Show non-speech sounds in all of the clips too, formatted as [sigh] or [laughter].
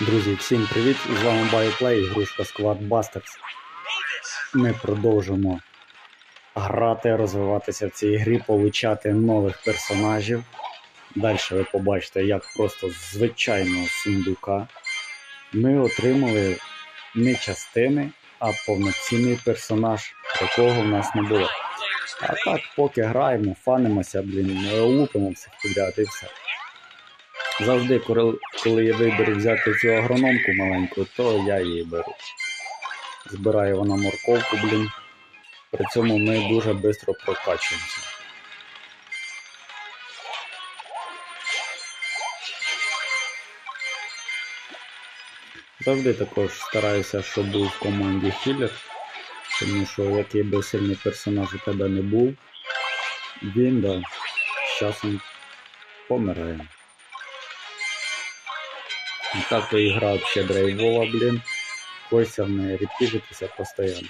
Друзі, всім привіт! З вами BioPlay, ігрушка Squad Busters. Ми продовжимо грати, розвиватися в цій грі, получати нових персонажів. Далі ви побачите, як просто з звичайного сундука ми отримали не частини, а повноцінний персонаж, якого в нас не було. А так, поки граємо, фанимося, блін, лупимо всіх підряд і все. Завжди, коли, я виберу взяти цю агрономку маленьку, то я її беру. Збирає вона морковку, блін. При цьому ми дуже швидко прокачуємося. Завжди також стараюся, щоб був в команді хілер, тому що який би сильний персонаж у тебе не був, він да, з часом помирає. І так то ігра вообще драйвова, блін. Хочеться в неї репіжитися постійно.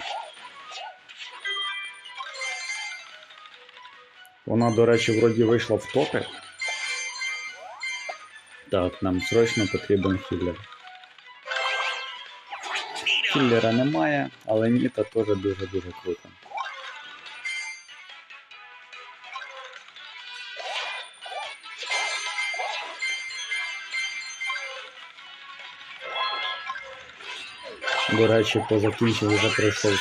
Вона, до речі, вроді вийшла в топи. Так, нам срочно потрібен хіллер. Хіллера немає, але Ніта теж дуже-дуже круто. До речі, по закінченню вже пройшов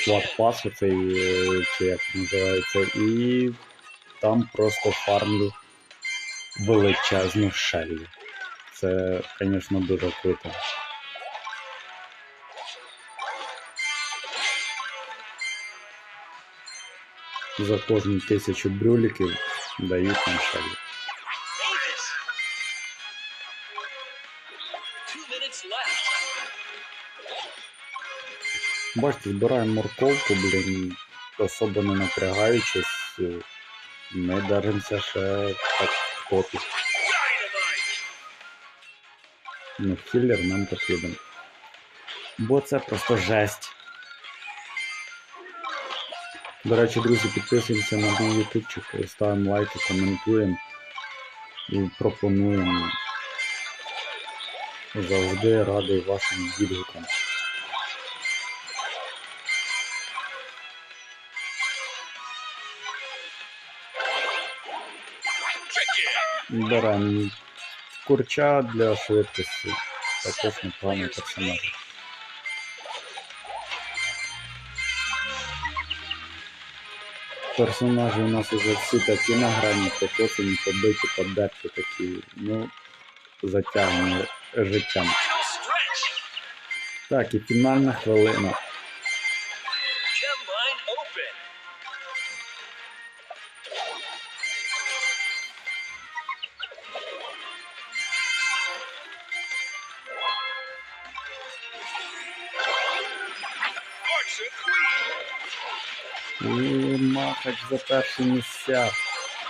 склад пасу, цей, е, чи як називається, і там просто фармлю величезну шеллі. Це, звісно, дуже круто. За кожну тисячу брюліків дають нам шеллі. Бачите, збираємо морковку, блін, особо не напрягаючись. Ми держимося ще так в. Dynamite. Ну, хіллер нам потрібен. Бо це просто жесть. До речі, друзі, підписуємося на мій ютубчик, ставимо лайки, коментуємо і пропонуємо. Завжди радий вашим відгукам. Tricky. Курча для швидкості. Також непоганий персонаж. Персонажі у нас уже всі такі на грані, покосані, побиті, подерті такі, ну, затягнені життям. Так, і фінальна хвилина. І махач за перші місця.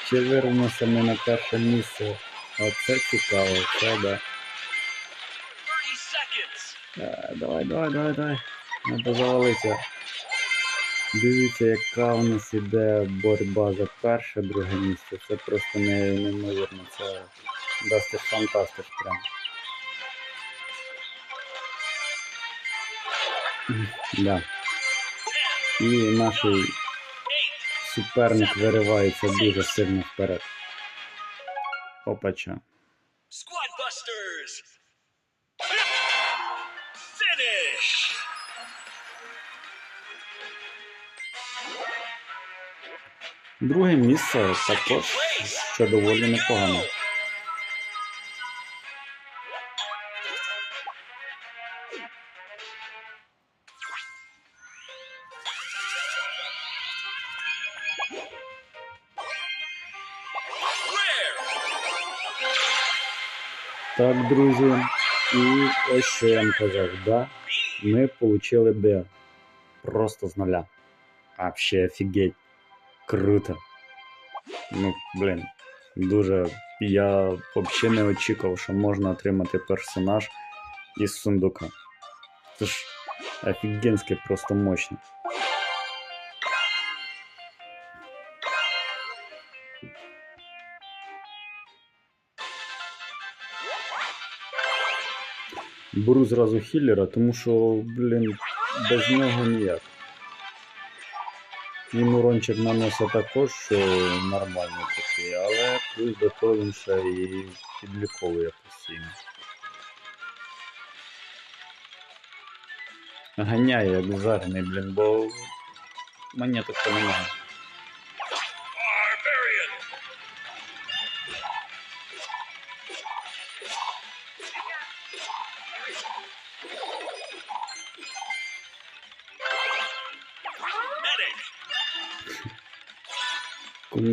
Чи вирвемося ми на перше місце? Оце цікаво, це да. 30 seconds. Е, Давай, давай, давай, давай. Надо завалитися. Дивіться, яка у нас іде боротьба за перше, друге місце. Це просто не- неймовірно. Це дасти фантастиш прям. Да. І наш суперник виривається дуже сильно вперед. Опача. Друге місце також що доволі непогано. Так, друзі, і ось що я вам казав, да? Ми отримали Б. Просто з нуля. Вообще офігеть. Круто. Ну, блін, дуже. Я взагалі не очікував, що можна отримати персонаж із сундука. Це ж офігенське, просто мощно. Беру зразу хіллера, тому що, блін, без нього ніяк. Він урончик наносить також, що нормальний такий, але плюс до того він ще і підліковує постійно. Ганяє як жарений, блін, бо монеток немає.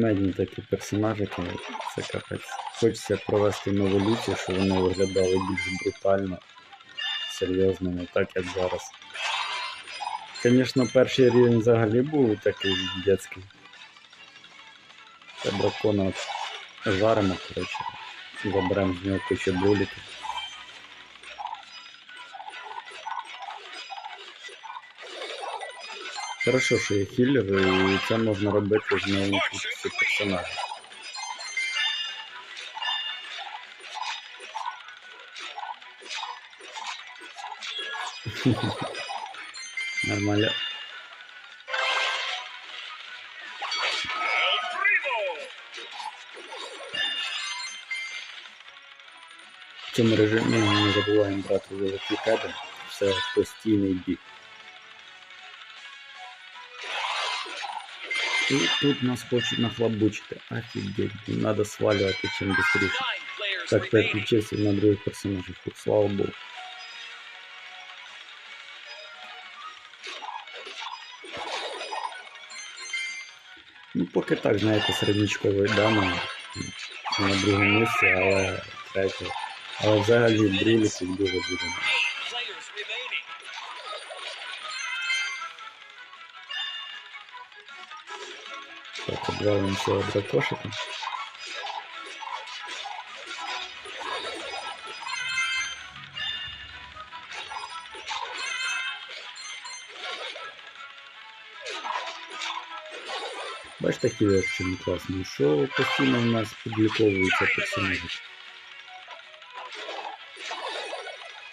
Кумедні такі персонажики, це капець. Хочеться провести нову ліцію, щоб вони виглядали більш брутально, серйозно, не так як зараз. Звісно, перший рівень взагалі був такий дитячий. Це дракона жаримо, коротше. Заберемо з нього кучу буліків. Хорошо, що є хіллер, і це можна робити з новим персонажів. [laughs] Нормально. В цьому режимі ми не забуваємо брати золоті кеди. Це постійний біг. І тут нас хочуть нахлобучити. Офігеть, треба свалювати чим швидше. Nine players Так remaining. переключився на других персонажів. Фу, Слава Богу. Ну, поки так, знаєте, середнячковий дама на другому місці, але третє. Але взагалі бріліків дуже дуже. Обвалимо цього дракошика. Бачите, такі чому класно, що постійно в нас публіковуються персонажі.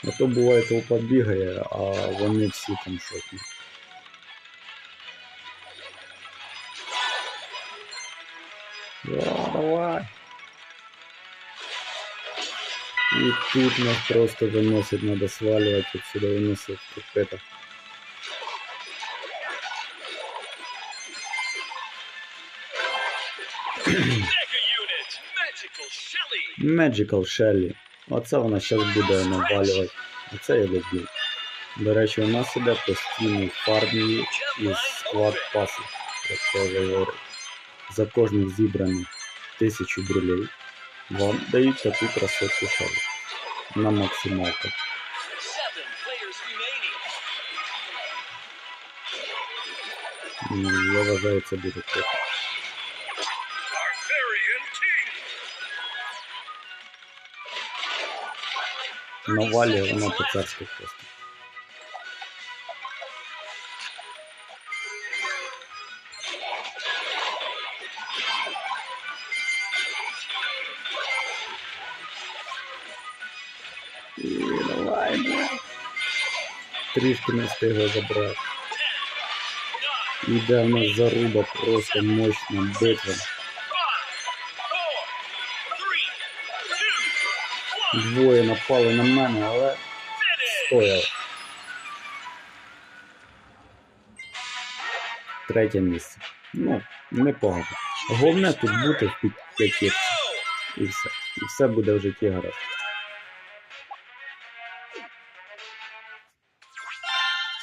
А то буває толпа бігає, а вони всі там шокі. Да, давай. И тут нас просто выносит, надо сваливать отсюда, выносит как это. Mega unit. Magical Shelly. Magical Shelly. Оце вона зараз буде навалювати. Оце я люблю. До речі, у нас іде постійний фармії із склад пасів, як я говорю. За кожних зібраних тисячу брилей вам дають таку красотку шелі. На максималку. Seven players remaining. Ну, Я вважаю, це буде круто. Barbarian King. Навалює вона по царських просто. І давай, бля. Трішки не встигла забрати. Іде в нас заруба, просто мощна битва. Двоє напали на мене, але стояло. Третє місце. Ну, непогано. Головне тут бути в п'ятірці. І все. І все буде в житті гаразд.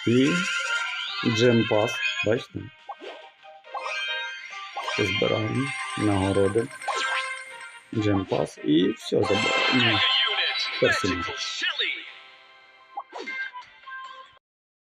І джемпас, бачите? Збираємо нагороди. Джемпас і все забираємо. Mega